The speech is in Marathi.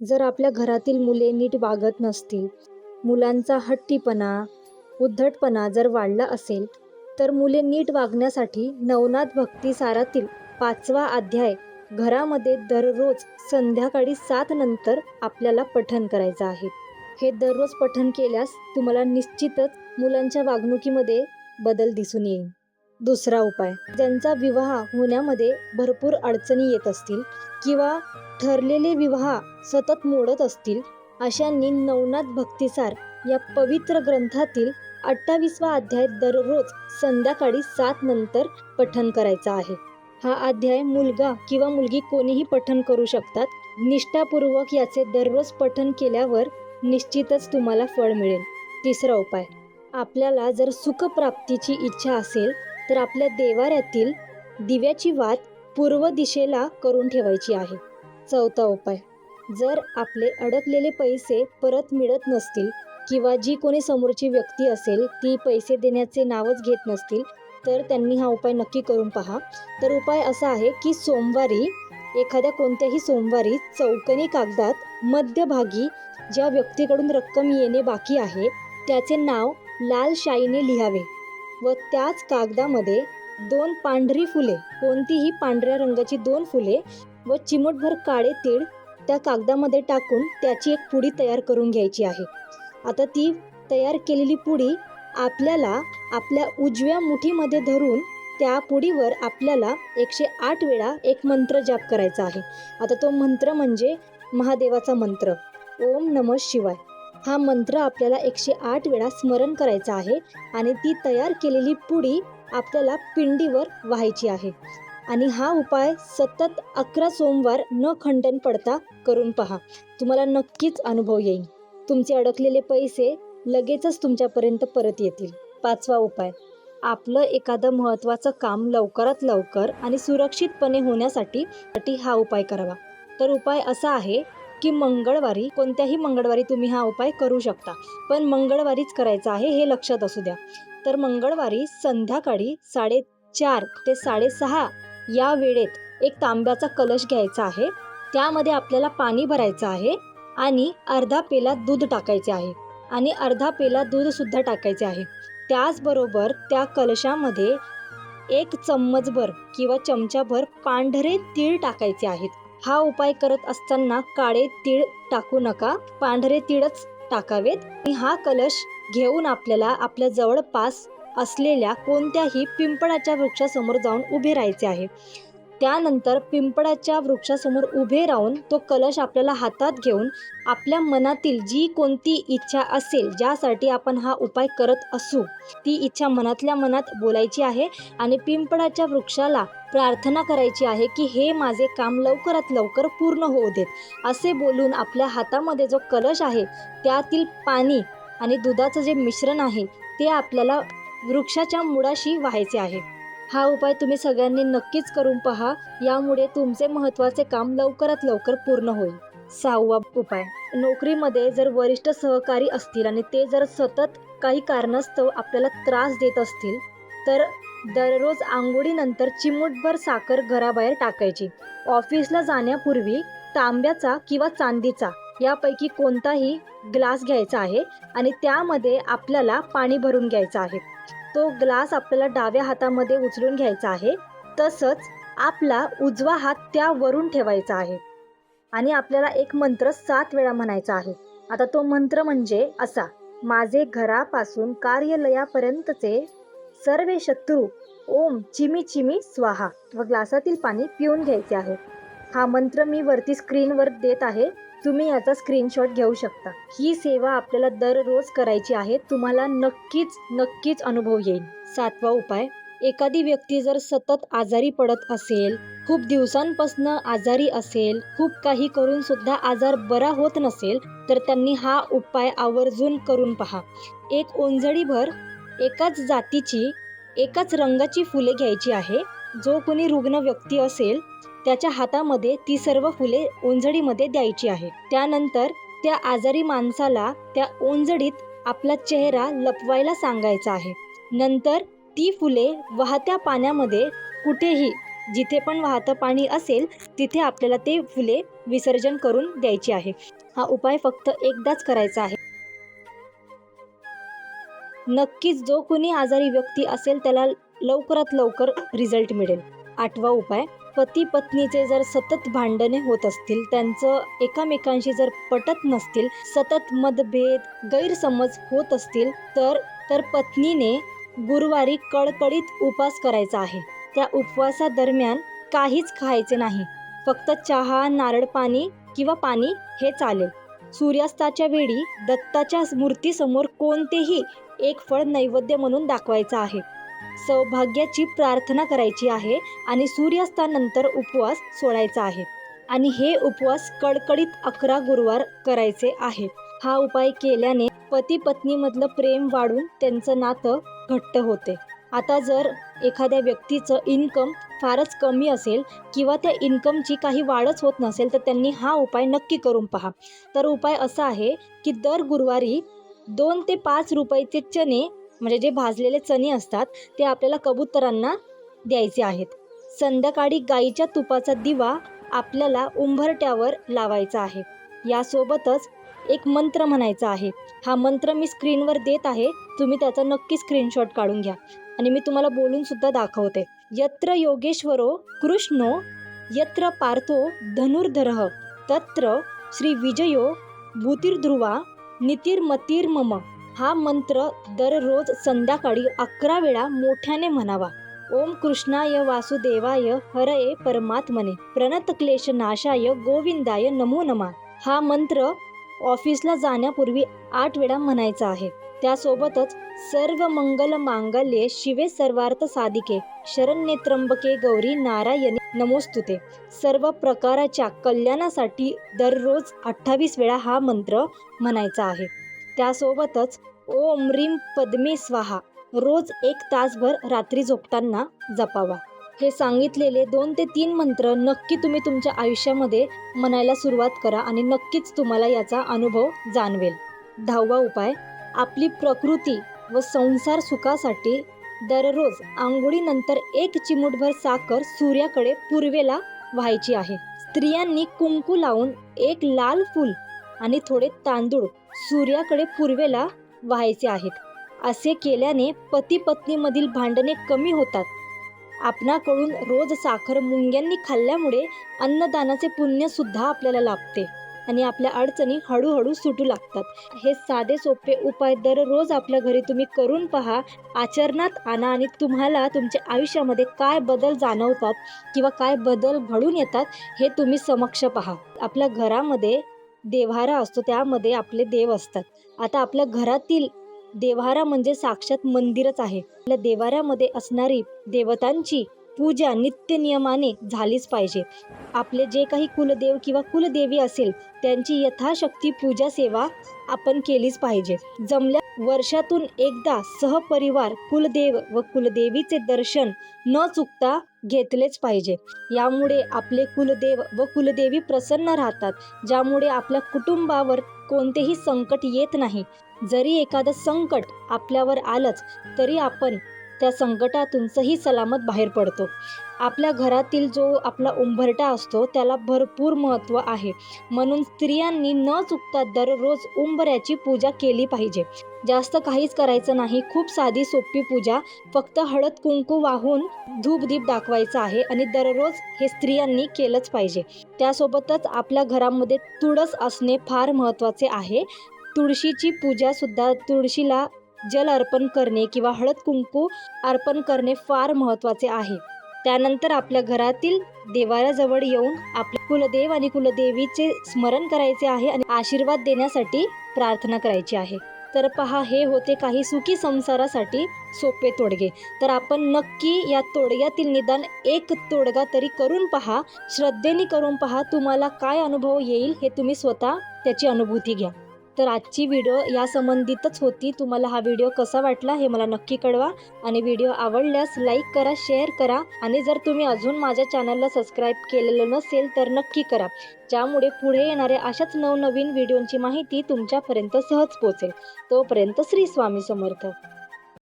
जर आपल्या घरातील मुले नीट वागत नसतील मुलांचा हट्टीपणा उद्धटपणा जर वाढला असेल तर मुले नीट वागण्यासाठी नवनाथ भक्ती सारातील पाचवा अध्याय घरामध्ये दररोज संध्याकाळी सात नंतर आपल्याला पठण करायचं आहे. हे दररोज पठन केल्यास तुम्हाला निश्चितच मुलांच्या वागणुकीमध्ये बदल दिसून येईल. दुसरा उपाय. ज्यांचा विवाह होण्यामध्ये भरपूर अडचणी येत असतील किंवा ठरलेले विवाह सतत मोडत असतील अशांनी नवनाथ भक्तिसार या पवित्र ग्रंथातील अठ्ठावीसवा अध्याय दररोज संध्याकाळी सात नंतर पठन करायचा आहे. हा अध्याय मुलगा किंवा मुलगी कोणीही पठन करू शकतात. निष्ठापूर्वक याचे दररोज पठन केल्यावर निश्चितच तुम्हाला फळ मिळेल. तिसरा उपाय. आपल्याला जर सुखप्राप्तीची इच्छा असेल तर आपल्या देवाऱ्यातील दिव्याची वात पूर्व दिशेला करून ठेवायची आहे. चौथा उपाय. जर आपले अडकलेले पैसे परत मिळत नसतील किंवा जी कोणी समोरची व्यक्ती असेल ती पैसे देण्याचे नावच घेत नसतील तर त्यांनी हा उपाय नक्की करून पहा. तर उपाय असा आहे की सोमवारी एखाद्या कोणत्याही सोमवारी चौकनी कागदात मध्यभागी ज्या व्यक्तीकडून रक्कम येणे बाकी आहे त्याचे नाव लाल शाईने लिहावे. व त्याच कागदामध्ये दोन पांढरी फुले कोणतीही पांढऱ्या रंगाची दोन फुले व चिमटभर काळे तीळ त्या कागदामध्ये टाकून त्याची एक पुडी तयार करून घ्यायची आहे. आता ती तयार केलेली पुडी आपल्याला आपल्या उजव्या मुठीमध्ये धरून त्या पुडीवर आपल्याला एकशे आठ वेळा एक मंत्र जाप करायचा आहे. आता तो मंत्र म्हणजे महादेवाचा मंत्र. ओम नम शिवाय. हा मंत्र आपल्याला एकशे आठ वेळा स्मरण करायचा आहे आणि ती तयार केलेली पुडी आपल्याला पिंडीवर व्हायची आहे. आणि हा उपाय सतत अकरा सोमवार न खंडन पडता करून पहा. तुम्हाला नक्कीच अनुभव येईल. तुमचे अडकलेले पैसे लगेचच तुमच्यापर्यंत परत येतील. पाचवा उपाय. आपलं एखादं महत्त्वाचं काम लवकरात लवकर आणि सुरक्षितपणे होण्यासाठी साठी हा उपाय करावा. तर उपाय असा आहे की मंगळवारी कोणत्याही मंगळवारी तुम्ही हा उपाय करू शकता. पण मंगळवारीच करायचा आहे हे लक्षात असू द्या. तर मंगळवारी संध्याकाळी साडेचार ते साडेसहा या वेळेत एक तांब्याचा कलश घ्यायचा आहे. त्यामध्ये आपल्याला पाणी भरायचं आहे आणि अर्धा पेला दूध टाकायचे आहे. आणि अर्धा पेला दूधसुद्धा टाकायचे आहे. त्याचबरोबर त्या कलशामध्ये एक चम्मचभर किंवा चमचाभर पांढरे तीळ टाकायचे आहेत. हा उपाय करत असताना काळे तीळ टाकू नका पांढरे तीळच टाकावेत. आणि हा कलश घेऊन आपल्याला आपल्या जवळपास असलेल्या कोणत्याही पिंपळाच्या वृक्षासमोर जाऊन उभे राहायचे आहे. त्यानंतर पिंपळाच्या वृक्षासमोर उभे राहून तो कलश आपल्याला हातात घेऊन आपल्या मनातील जी कोणती इच्छा असेल ज्यासाठी आपण हा उपाय करत असू ती इच्छा मनातल्या मनात बोलायची आहे आणि पिंपळाच्या वृक्षाला प्रार्थना करायची आहे की हे माझे काम लवकरात लवकर पूर्ण होऊ देत. असे बोलून आपल्या हातामध्ये जो कलश आहे त्यातील पाणी आणि दुधाचं जे मिश्रण आहे ते आपल्याला वृक्षाच्या मुळाशी व्हायचे आहे. हा उपाय तुम्ही सगळ्यांनी नक्कीच करून पहा. यामुळे तुमचे महत्त्वाचे काम लवकरात लवकर पूर्ण होईल. सहावा उपाय. नोकरीमध्ये जर वरिष्ठ सहकारी असतील आणि ते जर सतत काही कारणास्तव आपल्याला त्रास देत असतील तर दररोज आंघोळीनंतर चिमूटभर साखर घराबाहेर टाकायची. ऑफिसला जाण्यापूर्वी तांब्याचा किंवा चांदीचा यापैकी कोणताही ग्लास घ्यायचा आहे आणि त्यामध्ये आपल्याला पाणी भरून घ्यायचं आहे. तो ग्लास आपल्याला डाव्या हातामध्ये उचलून घ्यायचा आहे. तसंच आपला उजवा हात त्यावरून ठेवायचा आहे. आणि आपल्याला एक मंत्र सात वेळा म्हणायचा आहे. आता तो मंत्र म्हणजे असा माझे घरापासून कार्यालयापर्यंतचे सर्व शत्रू ओम चिमी चिमी स्वाहा. व ग्लासातील पाणी पिऊन घ्यायचे आहे. हा मंत्र मी वरती स्क्रीनवर देत आहे. तुम्ही याचा स्क्रीनशॉट घेऊ शकता. ही सेवा आपल्याला दररोज करायची आहे. तुम्हाला नक्कीच नक्कीच अनुभव येईल. सातवा उपाय एखादी व्यक्ती जर सतत आजारी पडत असेल खूप दिवसांपासून आजारी असेल खूप काही करून सुद्धा आजार बरा होत नसेल तर त्यांनी हा उपाय आवर्जून करून पहा. एक ओंजळीभर एकाच जातीची एकाच रंगाची फुले घ्यायची आहे. जो कोणी रुग्ण व्यक्ती असेल त्याच्या हातामध्ये ती सर्व फुले ओंजडीमध्ये द्यायची आहे. त्यानंतर त्या आजारी माणसाला त्या ओंजडीत आपला चेहरा लपवायला सांगायचा आहे. नंतर ती फुले वाहत्या पाण्यामध्ये कुठेही जिथे पण वाहतं पाणी असेल तिथे आपल्याला ते फुले विसर्जन करून द्यायची आहे. हा उपाय फक्त एकदाच करायचा आहे. नक्कीच जो कोणी आजारी व्यक्ती असेल त्याला लवकरात लवकर रिझल्ट मिळेल. आठवा उपाय पती पत्नीचे जर सतत भांडणे होत असतील त्यांचं एकामेकांशी जर पटत नसतील सतत मतभेद गैरसमज होत असतील तर तर पत्नीने गुरुवारी कडकडीत उपवास करायचा आहे. त्या उपवासादरम्यान काहीच खायचे नाही. फक्त चहा नारळ पाणी किंवा पाणी हे चालेल. सूर्यास्ताच्या वेळी दत्ताच्या मूर्तीसमोर कोणतेही एक फळ नैवेद्य म्हणून दाखवायचं आहे. सौभाग्याची प्रार्थना करायची आहे आणि सूर्यास्तानंतर उपवास सोडायचा आहे. आणि हे उपवास कडकडीत अकरा गुरुवार करायचे आहेत हा उपाय केल्याने पती पत्नीमधलं प्रेम वाढून त्यांचं नातं घट्ट होते. आता जर एखाद्या व्यक्तीचं इन्कम फारच कमी असेल किंवा त्या इन्कमची काही वाढच होत नसेल तर त्यांनी हा उपाय नक्की करून पहा. तर उपाय असा आहे की दर गुरुवारी दोन ते पाच रुपयाचे चणे म्हणजे जे भाजलेले चणे असतात ते आपल्याला कबुतरांना द्यायचे आहेत. संध्याकाळी गाईच्या तुपाचा दिवा आपल्याला उंबरट्यावर लावायचा आहे. यासोबतच एक मंत्र म्हणायचा आहे. हा मंत्र मी स्क्रीनवर देत आहे. तुम्ही त्याचा नक्की स्क्रीनशॉट काढून घ्या. आणि मी तुम्हाला बोलून सुद्धा दाखवते. यत्र योगेश्वरो कृष्णो यत्र पार्थो धनुर्धर तत्र श्री विजयो भूतिर्ध्रुवा नितिर्मतिर्मम। हा मंत्र दररोज संध्याकाळी अकरा वेळा मोठ्याने म्हणावा. ओम कृष्णाय वासुदेवाय हरये परमात्मने. प्रणत क्लेश नाशाय गोविंदाय नमो नमा. हा मंत्र ऑफिसला जाण्यापूर्वी आठ वेळा म्हणायचा आहे. त्यासोबतच सर्व मंगल मांगल्ये शिवे सर्वार्थ साधिके. शरण्ये त्र्यंबके गौरी नारायणी नमोस्तुते. सर्व प्रकाराच्या कल्याणासाठी दररोज अठ्ठावीस वेळा हा मंत्र म्हणायचा आहे. त्यासोबतच ओम रीम पद्मे स्वाहा रोज एक तासभर रात्री झोपताना जपावा. हे सांगितलेले दोन ते तीन मंत्र नक्की तुम्ही तुमच्या आयुष्यामध्ये म्हणायला सुरुवात करा आणि नक्कीच तुम्हाला याचा अनुभव जाणवेल. दहावा उपाय आपली प्रकृती व संसार सुखासाठी दररोज आंघोळीनंतर एक चिमूटभर साखर सूर्याकडे पूर्वेला व्हायची आहे. स्त्रियांनी कुंकू लावून एक लाल फूल आणि थोडे तांदूळ सूर्याकडे पूर्वेला व्हायचे आहेत. असे केल्याने पती पत्नीमधील भांडणे कमी होतात. आपणाकडून रोज साखर मुंग्यांनी खाल्ल्यामुळे अन्नदानाचे पुण्य सुद्धा आपल्याला लाभते आणि आपल्या अडचणी हळूहळू सुटू लागतात. हे साधे सोपे उपाय दररोज आपल्या घरी तुम्ही करून पहा. आचरणात आणा आणि तुम्हाला तुमच्या आयुष्यामध्ये काय बदल जाणवतात किंवा काय बदल घडून येतात हे तुम्ही समक्ष पहा. आपल्या घरामध्ये देव्हारा असतो त्यामध्ये आपले देव असतात. आता आपल्या घरातील देव्हारा म्हणजे साक्षात मंदिरच आहे. आपल्या देवाऱ्यामध्ये असणारी देवतांची पूजा नित्यनियमाने झालीच पाहिजे. आपले जे काही कुलदेव किंवा कुलदेवी असेल त्यांची यथाशक्ती पूजा सेवा आपण केलीच पाहिजे. जमल्या वर्षातून एकदा सहपरिवार कुलदेव व कुलदेवीचे दर्शन न चुकता घेतलेच पाहिजे. यामुळे आपले कुलदेव व कुलदेवी प्रसन्न राहतात. ज्यामुळे आपल्या कुटुंबावर कोणतेही संकट येत नाही. जरी एखादं संकट आपल्यावर आलंच तरी आपण त्या संकटातून सही सलामत बाहेर पडतो. आपल्या घरातील जो आपला उंबरटा असतो त्याला भरपूर महत्त्व आहे. म्हणून स्त्रियांनी न चुकता दररोज उंबऱ्याची पूजा केली पाहिजे. जास्त काहीच करायचं नाही खूप साधी सोपी पूजा फक्त हळद कुंकू वाहून धूपदीप दाखवायचा आहे आणि दररोज हे स्त्रियांनी केलंच पाहिजे. त्यासोबतच आपल्या घरामध्ये तुळस असणे फार महत्त्वाचे आहे. तुळशीची पूजासुद्धा तुळशीला जल अर्पण करणे किंवा हळद कुंकू अर्पण करणे फार महत्त्वाचे आहे. त्यानंतर आपल्या घरातील देवाऱ्याजवळ येऊन आपले कुलदेव आणि कुलदेवीचे स्मरण करायचे आहे आणि आशीर्वाद देण्यासाठी प्रार्थना करायची आहे. तर पहा हे होते काही सुखी संसारासाठी सोपे तोडगे. तर आपण नक्की या तोडग्यातील निदान एक तोडगा तरी करून पहा. श्रद्धेने करून पहा तुम्हाला काय अनुभव येईल हे तुम्ही स्वतः त्याची अनुभूती घ्या. तर आजची व्हिडिओ या संबंधितच होती. तुम्हाला हा व्हिडिओ कसा वाटला हे मला नक्की कळवा. आणि व्हिडिओ आवडल्यास लाईक करा शेअर करा. आणि जर तुम्ही अजून माझ्या चॅनलला सबस्क्राईब केलेलं नसेल तर नक्की करा. ज्यामुळे पुढे येणाऱ्या अशाच नवनवीन व्हिडिओंची माहिती तुमच्यापर्यंत सहज पोचेल तोपर्यंत श्री स्वामी समर्थ.